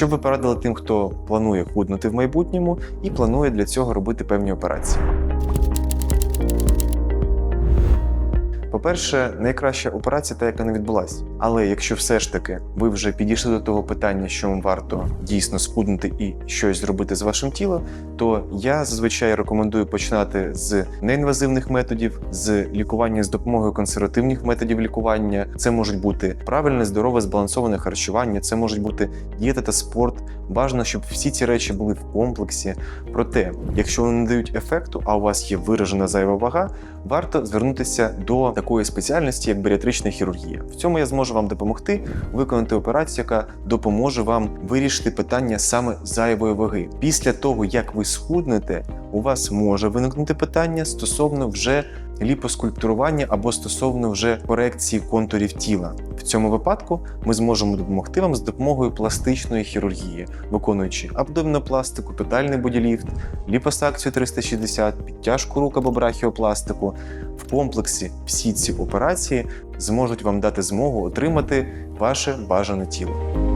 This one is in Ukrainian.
Що ви порадили тим, хто планує худнути в майбутньому і планує для цього робити певні операції? По-перше, найкраща операція та, яка не відбулася. Але якщо все ж таки ви вже підійшли до того питання, що вам варто дійсно скуднути і щось зробити з вашим тілом, то я зазвичай рекомендую починати з неінвазивних методів, з лікування з допомогою консервативних методів лікування. Це можуть бути правильне, здорове, збалансоване харчування, це можуть бути дієта та спорт. Бажано, щоб всі ці речі були в комплексі. Проте, якщо вони не дають ефекту, а у вас є виражена зайва вага, варто звернутися до такої спеціальності, як баріатрична хірургія. В цьому я зможу вам допомогти виконати операцію, яка допоможе вам вирішити питання саме зайвої ваги. Після того, як ви схуднете, у вас може виникнути питання стосовно вже ліпоскульптурування або стосовно вже корекції контурів тіла. В цьому випадку ми зможемо допомогти вам з допомогою пластичної хірургії, виконуючи абдомінопластику, тотальний боділіфт, ліпосакцію 360, підтяжку рук або брахіопластику. В комплексі всі ці операції зможуть вам дати змогу отримати ваше бажане тіло.